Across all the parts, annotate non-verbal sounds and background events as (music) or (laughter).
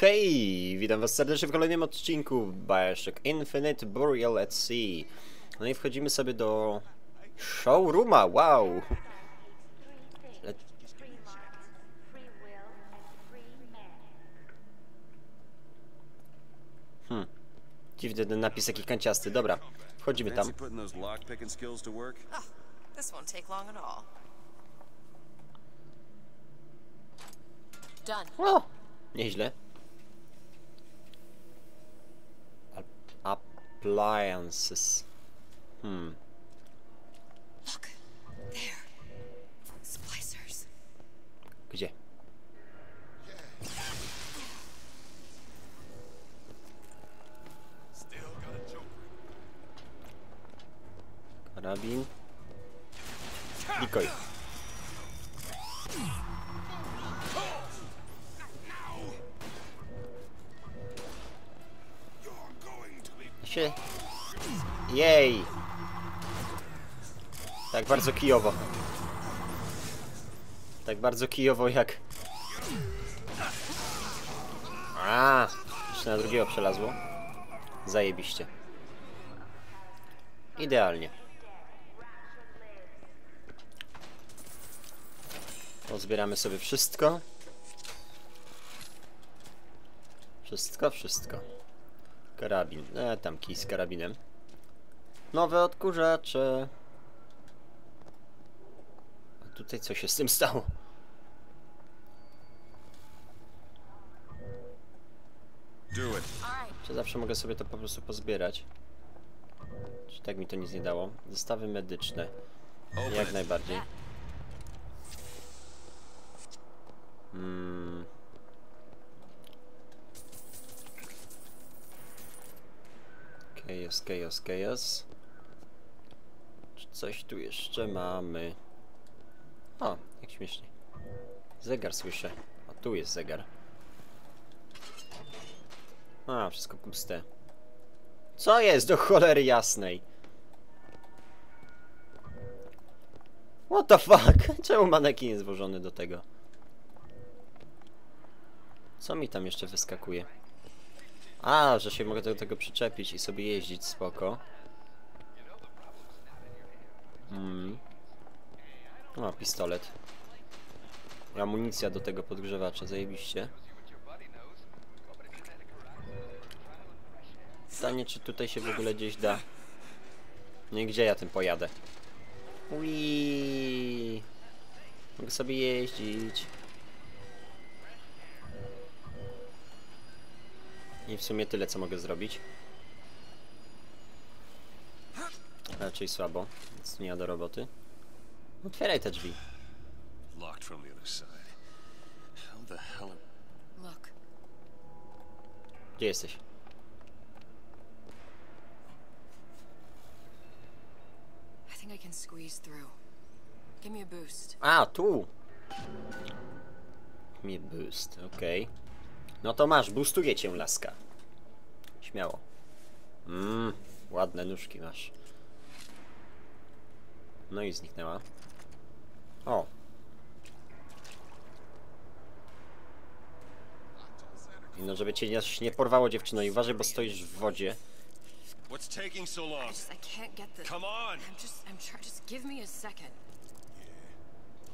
Hej, witam was serdecznie w kolejnym odcinku Bioshock Infinite Burial at Sea. No i wchodzimy sobie do showrooma, wow! Le hmm, dziwny ten napis jaki kanciasty, dobra, wchodzimy tam. Fancy putting Appliances. Hmm. Look, there. Splicers. Gdzie? Karabin. Dikoj. Się... Jej! Tak bardzo kijowo. Tak bardzo kijowo jak... A, jeszcze na drugiego przelazło. Zajebiście. Idealnie. Pozbieramy sobie wszystko. Wszystko, wszystko. Karabin. E, tam kij z karabinem. Nowe odkurzacze. A tutaj co się z tym stało? Czy zawsze mogę sobie to po prostu pozbierać? Czy tak mi to nic nie dało? Zestawy medyczne. Jak najbardziej. Hmm. Chaos, chaos, chaos. Czy coś tu jeszcze mamy? O, jak śmiesznie. Zegar słyszę. O, tu jest zegar. A, wszystko puste. Co jest do cholery jasnej? What the fuck? (laughs) Czemu manekin jest włożony do tego? Co mi tam jeszcze wyskakuje? A, że się mogę do tego przyczepić i sobie jeździć, spoko. Mm. O, pistolet. I amunicja do tego podgrzewacza, zajebiście. Pytanie, czy tutaj się w ogóle gdzieś da. Nie, gdzie ja tym pojadę? Ui. Mogę sobie jeździć. I w sumie tyle, co mogę zrobić. Raczej słabo, więc nie ja do roboty. Otwieraj te drzwi. Locked from the other side. How the hell am... Look, Gdzie jesteś? I think I can squeeze through. Give me a boost. A, tu! Okej. No to masz, boostuję cię, laska. Śmiało. Mmm, ładne nóżki masz. No i zniknęła. O. I no, żeby cię nie, porwało dziewczyno i uważaj, bo stoisz w wodzie. What's taking so long? Just, I can't get this. Come on! I'm just, I'm trying. Just give me a second.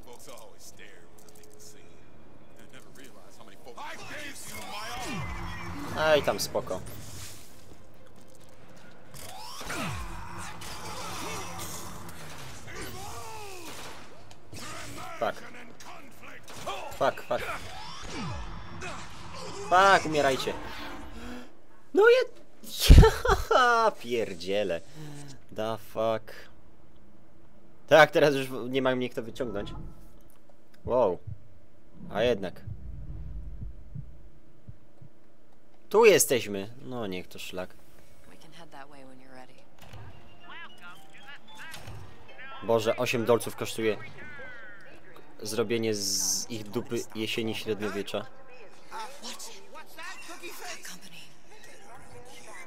Folks always stare when I make the scene. They never many folks. I tam spoko. Fuck. Fuck, fuck. Fuck, umierajcie. No ja... Ja pierdziele. Da fuck. Tak, teraz już nie ma mnie kto wyciągnąć. Wow. A jednak. Tu jesteśmy. No niech to szlak. Boże, 8 dolców kosztuje zrobienie z ich dupy jesieni średniowiecza.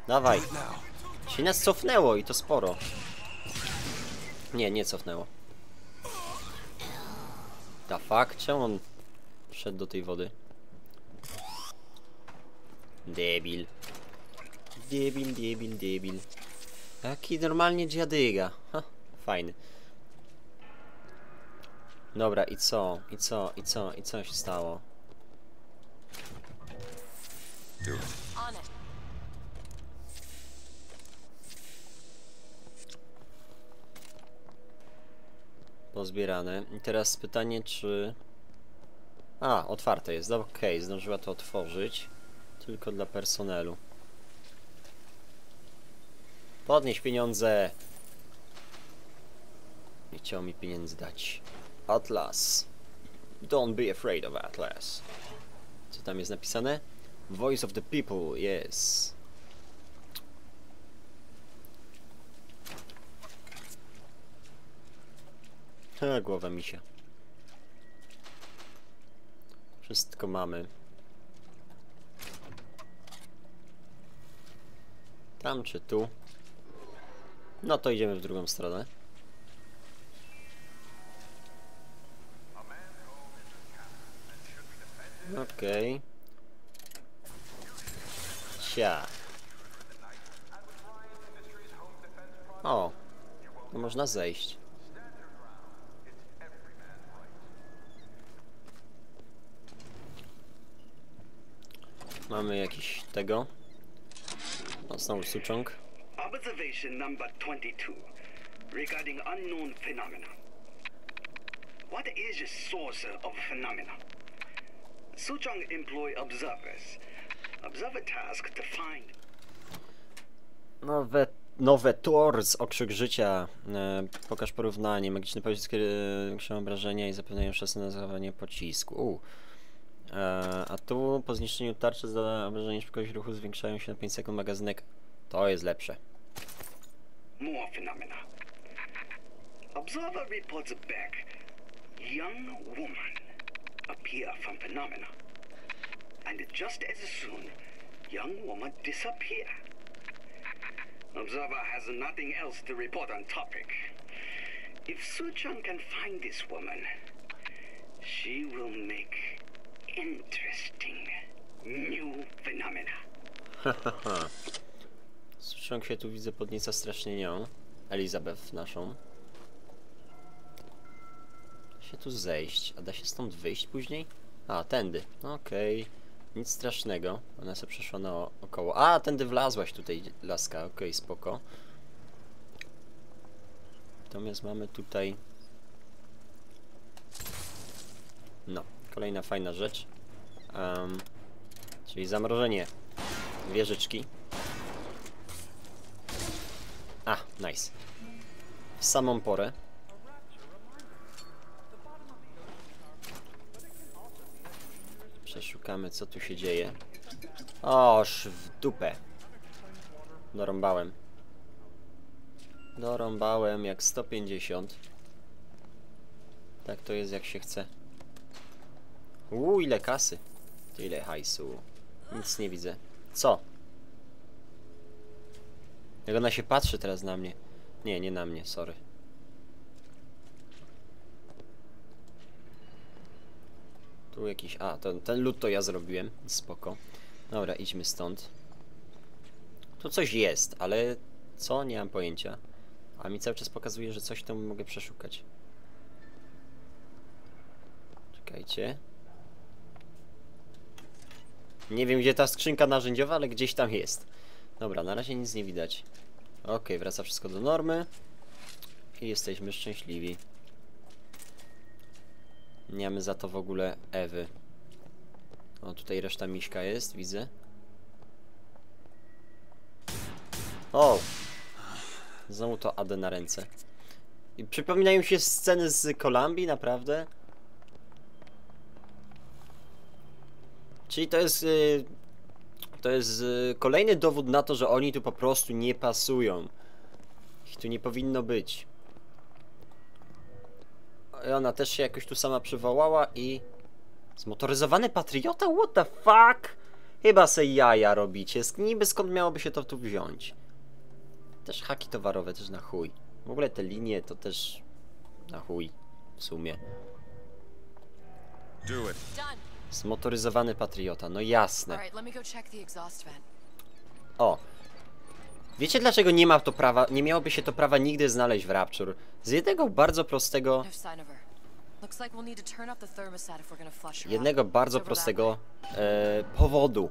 Dawaj. Się nas cofnęło i to sporo. Nie, nie cofnęło. Da fuck? Czemu on wszedł do tej wody? Debil. Debil, debil, debil. Jaki normalnie dziadyga. Ha, fajny. Dobra, i co? I co? I co? I co się stało? Pozbierane. I teraz pytanie, czy... A, otwarte jest. Okej, zdążyła to otworzyć. Tylko dla personelu. Podnieś pieniądze! Nie chciał mi pieniędzy dać. Atlas. Don't be afraid of Atlas. Co tam jest napisane? Voice of the people, yes. Ha, głowa misia. Wszystko mamy. Tam czy tu? No to idziemy w drugą stronę. Okej. Cia. O, można zejść. Mamy jakiś tego. Znowu sucząg. Observation number 22 regarding unknown phenomena. What is the source of phenomena? Suchong employ observers. Observer task to find Nowe, nowe tours, okrzyk życia. E, pokaż porównanie. Magiczne pociski zwiększają obrażenia i zapewniają szansę na zachowanie pocisku. U. E, a tu po zniszczeniu tarczy za obrażenie szybkość ruchu zwiększają się na 5 sekund magazynek. To jest lepsze. more phenomena. Observer reports back. Young woman appear from phenomena. And just as soon, young woman disappear. Observer has nothing else to report on topic. If Suchong can find this woman, she will make interesting new phenomena. (laughs) Sucząg się tu widzę podnieca strasznie nią. Elizabeth naszą. Da się tu zejść, a da się stąd wyjść później? A, tędy. Okej. Nic strasznego. Ona sobie przeszła naokoło. A, tędy wlazłaś tutaj, laska. Okej, spoko. Natomiast mamy tutaj... No, kolejna fajna rzecz. Em, czyli zamrożenie wieżyczki. A, nice. W samą porę. Przeszukamy, co tu się dzieje. Oż w dupę. Dorąbałem. Dorąbałem jak 150. Tak to jest jak się chce. Uuu, ile kasy. Ile hajsu. Nic nie widzę. Co? Jak ona się patrzy teraz na mnie. Nie, nie na mnie, sorry. Tu jakiś... A, ten, ten lód to ja zrobiłem. Spoko. Dobra, idźmy stąd. Tu coś jest, ale co? Nie mam pojęcia. A mi cały czas pokazuje, że coś tam mogę przeszukać. Czekajcie. Nie wiem, gdzie ta skrzynka narzędziowa, ale gdzieś tam jest. Dobra, na razie nic nie widać. Okej, wraca wszystko do normy. I jesteśmy szczęśliwi. Nie mamy za to w ogóle Ewy. O, tutaj reszta miśka jest, widzę. O! Znowu to AD na ręce. I przypominają się sceny z Kolumbii, naprawdę? Czyli to jest... y, to jest y, kolejny dowód na to, że oni tu po prostu nie pasują. Ich tu nie powinno być. I ona też się jakoś tu sama przywołała i... Zmotoryzowany patriota? What the fuck? Chyba se jaja robicie. Sk- Niby skąd miałoby się to tu wziąć? Też haki towarowe, też na chuj. W ogóle te linie to też na chuj. W sumie. Do it. Done. Zmotoryzowany patriota, no jasne. O. Wiecie dlaczego nie ma to prawa, nie miałoby się to prawa nigdy znaleźć w Rapture? Z jednego bardzo prostego, No jednego bardzo prostego e, powodu.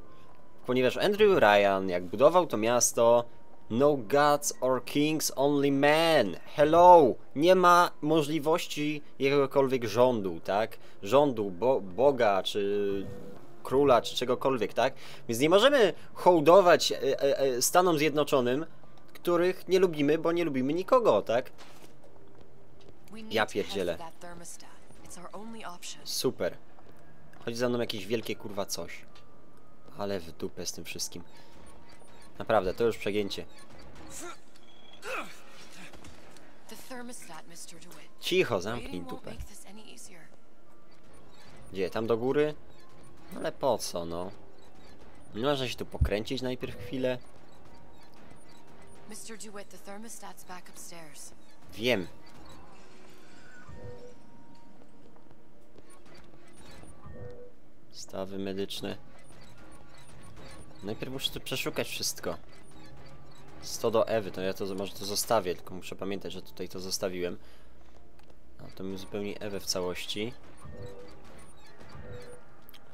Ponieważ Andrew Ryan, jak budował to miasto, no gods or kings, only men. Hello! Nie ma możliwości jakiegokolwiek rządu, tak? Rządu, bo, Boga, czy króla, czy czegokolwiek, tak? Więc nie możemy hołdować e, e, e, Stanom Zjednoczonym, których nie lubimy, bo nie lubimy nikogo, tak? Ja pierdzielę. Super. Chodzi za mną jakieś wielkie kurwa coś. Ale w dupę z tym wszystkim. Naprawdę, to już przegięcie. Cicho, zamknij dupę. Gdzie? Tam do góry? Ale po co, no? Nie można się tu pokręcić najpierw chwilę? Wiem. Stawy medyczne. Najpierw muszę tu przeszukać wszystko. 100 do Ewy, to ja to może to zostawię, tylko muszę pamiętać, że tutaj to zostawiłem. No to mi zupełnie Ewę w całości.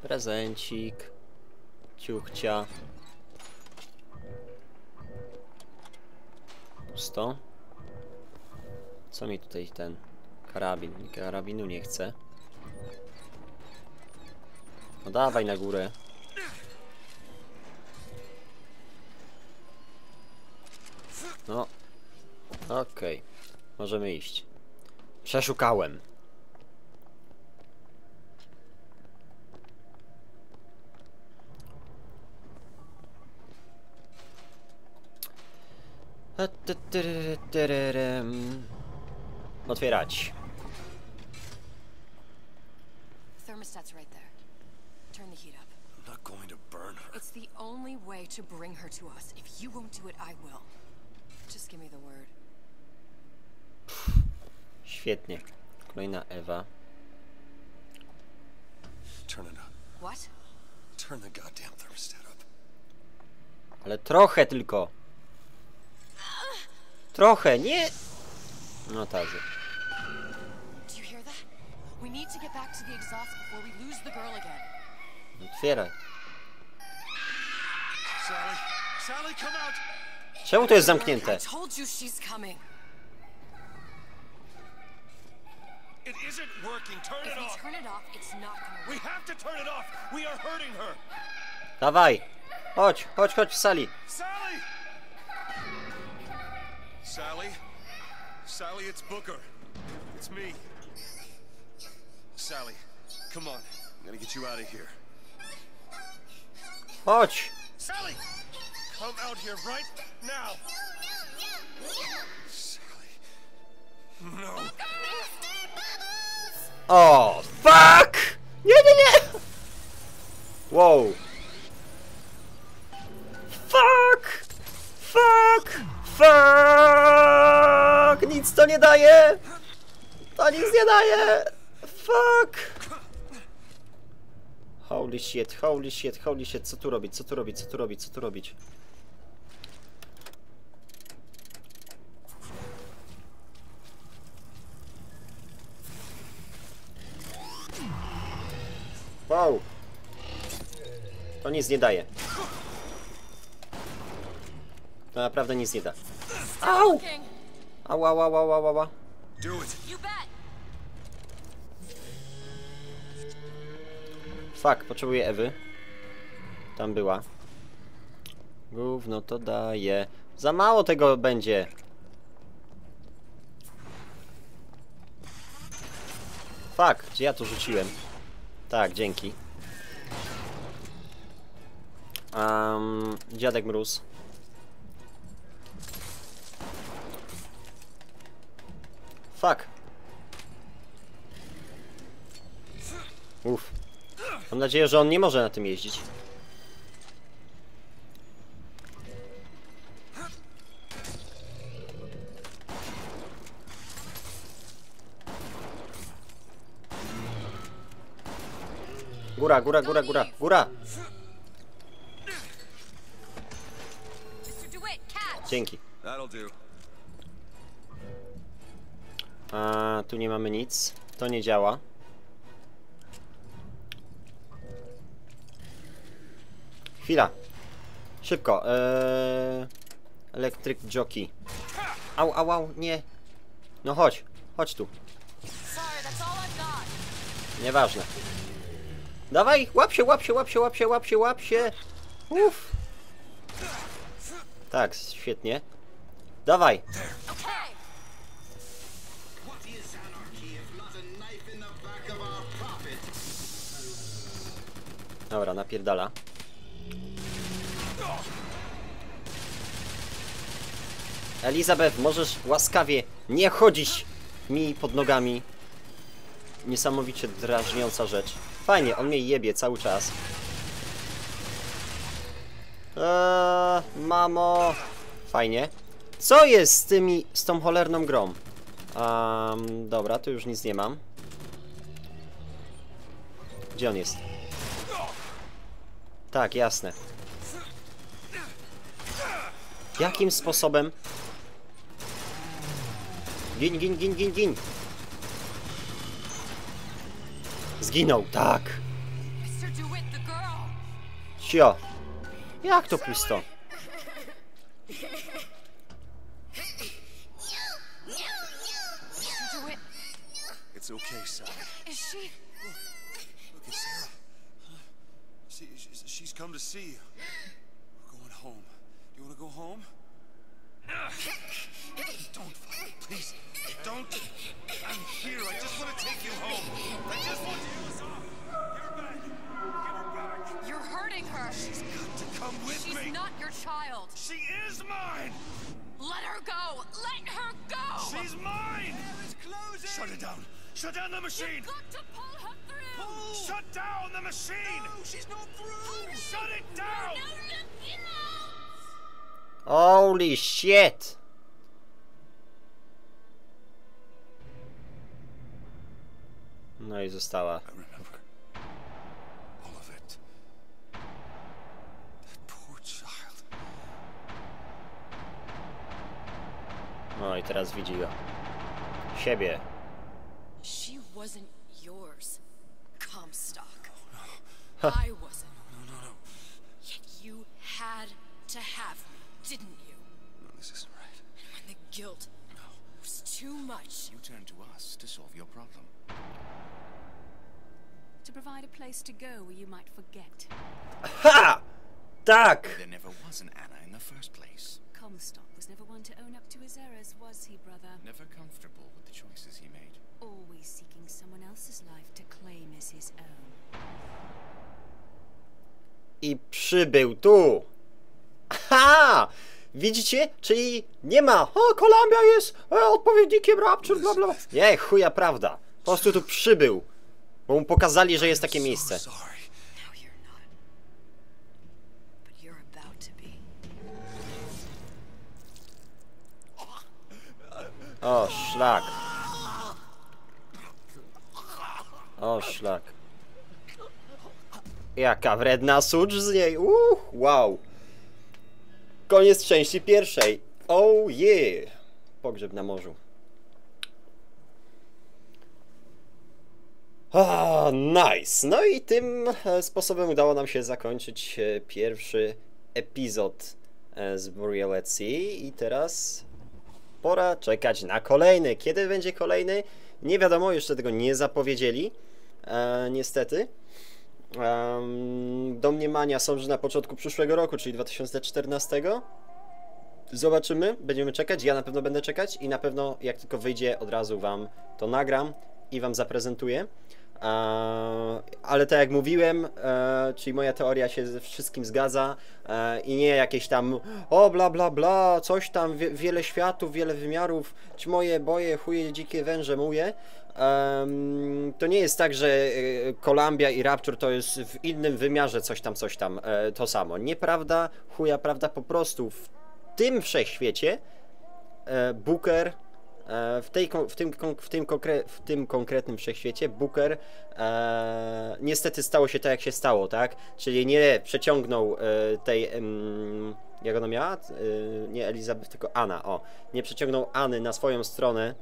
Prezencik. Ciuchcia. Pusto. Co mi tutaj ten karabin? Karabinu nie chcę. No dawaj na górę. No. Okej. Możemy iść. Przeszukałem. Otwierać. Thermostat's right there. Turn the heat up. I'm not going to burn her. It's the only way to bring her to us. If you won't do it, I will. Świetnie. Kolejna Ewa. Turn it up. What? Turn the goddamn thermostat up. Ale trochę tylko. Trochę, nie. No tak. Do you hear that? We need to get back to the exhaust before we lose the girl again. Otwieraj. Sally! Sally, come out! Czemu to jest zamknięte? I told you she's coming. It isn't working. Turn If it we off. turn it off, it's not gonna We work. have to turn it off. We are hurting her. Dawaj. Chodź, chodź, chodź w sali. Sally! Sally? Sally, it's Booker. It's me. Sally, come on. I'm gonna get you out of here. Chodź. Sally! Come out here right now! Sally. No. O, fuck! Nie, nie, nie! Wow. Fuck! Fuck! Fuck! Nic to nie daje! To nic nie daje! Fuck! Holy shit, holy shit, holy shit, co tu robić, co tu robić, co tu robić, co tu robić? Wow! To nic nie daje. To naprawdę nic nie da. Au! King, Ała, ała, ała, ała, ała. Do it. you bet. Fuck, potrzebuję Ewy. Tam była. Gówno to daje. Za mało tego będzie. Fuck, gdzie ja to rzuciłem? Tak, dzięki. Um, dziadek mróz. Fuck. Uff. Mam nadzieję, że on nie może na tym jeździć. Góra, góra, góra, góra, góra! Dzięki. A, tu nie mamy nic. To nie działa. Chwila. Szybko. Eee... Electric Jockey. Au, au, au, nie. No chodź, chodź tu. Nieważne. Dawaj, łap się, łap się, łap się, łap się, łap się, łap się. Uff. Tak, świetnie. Dawaj. Dobra, napierdala. Elizabeth, możesz łaskawie nie chodzić mi pod nogami. Niesamowicie drażniąca rzecz. Fajnie, on mnie jebie cały czas. Eee, mamo. Fajnie. Co jest z tymi, z tą cholerną grą? Um, dobra, tu już nic nie mam. Gdzie on jest? Tak, jasne. Jakim sposobem? Gin, gin, gin, gin, gin. Zginął, tak. Mr. DeWitt, the girl. Cio. Jak to pusto? It's okay, Sally. is she? Look, it's Sarah. She, she's, she's come to see you. We're going home. You want to go home? Don't, Father, please. Don't. I'm here. I just want to take you home. I just want you. Give her back. Give her back. You're hurting her. She's got to come with She's me. not your child. She is mine. Let her go. Let her go. She's mine. It's closing. Shut it down. Shut down the machine. You've Got to pull her through. Shut down the machine. No, she's not through. Shut it down. No, look, you know. Holy shit! No i została. No i teraz widzi go. Siebie. She wasn't yours, Comstock. Oh, I wasn't. No, no, no. Yet you had to have me, didn't you? No, this isn't right. And when the guilt was too much, You turn to us to solve your problem. To provide a place to go where you might forget. Ha! Tak! There never was an Anna in the first place. Comstock was never one to own up to his errors, was he, brother? Never comfortable with the choices he made. Always seeking someone else's life to claim as his own. I przybył tu! Ha! Widzicie? Czyli nie ma. O, Kolumbia jest e, odpowiednikiem Rapture, bla bla. bla. Nie, chuja prawda. Po prostu tu przybył. Bo mu pokazali, że jest takie miejsce. O, szlak. O, szlak. Jaka wredna sucz z niej. Uch, wow. Koniec części pierwszej. Oh yeah. Pogrzeb na morzu. Ah, nice. No i tym e, sposobem udało nam się zakończyć e, pierwszy epizod e, z Burial at Sea i teraz pora czekać na kolejny. Kiedy będzie kolejny? Nie wiadomo, jeszcze tego nie zapowiedzieli. E, niestety. Um, domniemania są, że na początku przyszłego roku, czyli 2014. Zobaczymy, będziemy czekać. Ja na pewno będę czekać i na pewno, jak tylko wyjdzie, od razu Wam to nagram i Wam zaprezentuję. Ale tak jak mówiłem, e, czyli moja teoria się ze wszystkim zgadza e, i nie jakieś tam o bla bla bla, coś tam, wie, wiele światów, wiele wymiarów, czy moje boje, chuje, dzikie węże muje. Em, to nie jest tak, że e, Columbia i Rapture to jest w innym wymiarze coś tam, coś tam, to samo. Nieprawda, chuja prawda, po prostu w tym wszechświecie Booker w, tej, w, tym, w, tym konkre- w tym konkretnym wszechświecie Booker e, niestety stało się tak, jak się stało, tak? Czyli nie przeciągnął e, tej. em, jak ona miała? E, nie Elizabeth, tylko Anna. O, nie przeciągnął Anny na swoją stronę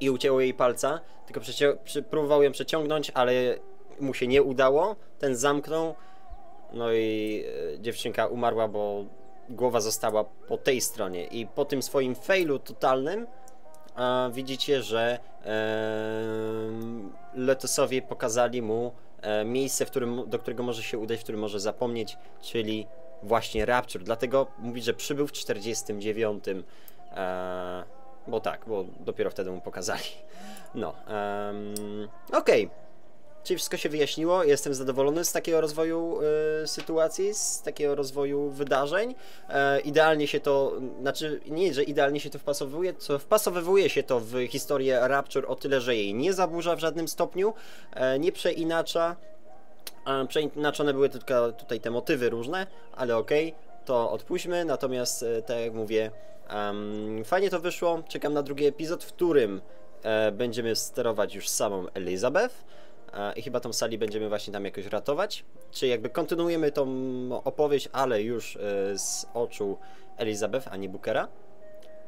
i ucięło jej palca, tylko przecie- przy, próbował ją przeciągnąć, ale mu się nie udało. Ten zamknął, no i e, dziewczynka umarła, bo głowa została po tej stronie. I po tym swoim failu totalnym a, widzicie, że Letosowie pokazali mu e, miejsce, którym, do którego może się udać, w którym może zapomnieć, czyli właśnie Rapture. Dlatego mówi, że przybył w 49. E, bo tak, bo dopiero wtedy mu pokazali. No, em, okej. Czyli wszystko się wyjaśniło, jestem zadowolony z takiego rozwoju y, sytuacji, z takiego rozwoju wydarzeń. E, idealnie się to, znaczy nie, że idealnie się to wpasowuje, co wpasowywuje się to w historię Rapture o tyle, że jej nie zaburza w żadnym stopniu, e, nie przeinacza. E, Przeinaczone były tylko tutaj te motywy różne, ale okej, to odpuśćmy. Natomiast, e, tak jak mówię, em, fajnie to wyszło. Czekam na drugi epizod, w którym e, będziemy sterować już samą Elizabeth. E, I chyba tą sali będziemy właśnie tam jakoś ratować. Czy jakby kontynuujemy tą opowieść, ale już e, z oczu Elizabeth, a nie Bookera.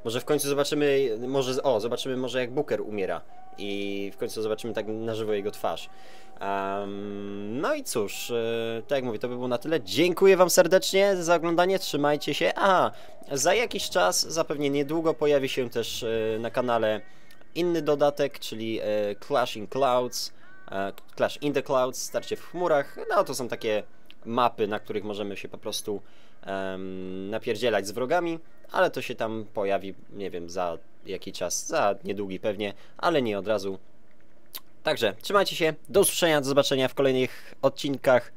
Może w końcu zobaczymy, może, o, zobaczymy może jak Booker umiera i w końcu zobaczymy tak na żywo jego twarz. Em, no i cóż, e, tak jak mówię, to by było na tyle. Dziękuję Wam serdecznie za oglądanie, trzymajcie się. A, za jakiś czas, zapewne niedługo pojawi się też na kanale inny dodatek, czyli Clash in Clouds, Clash in the Clouds, starcie w chmurach. No to są takie mapy, na których możemy się po prostu em, napierdzielać z wrogami, ale to się tam pojawi, nie wiem, za jaki czas, za niedługi pewnie, ale nie od razu. Także trzymajcie się, do usłyszenia, do zobaczenia w kolejnych odcinkach.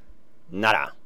Nara!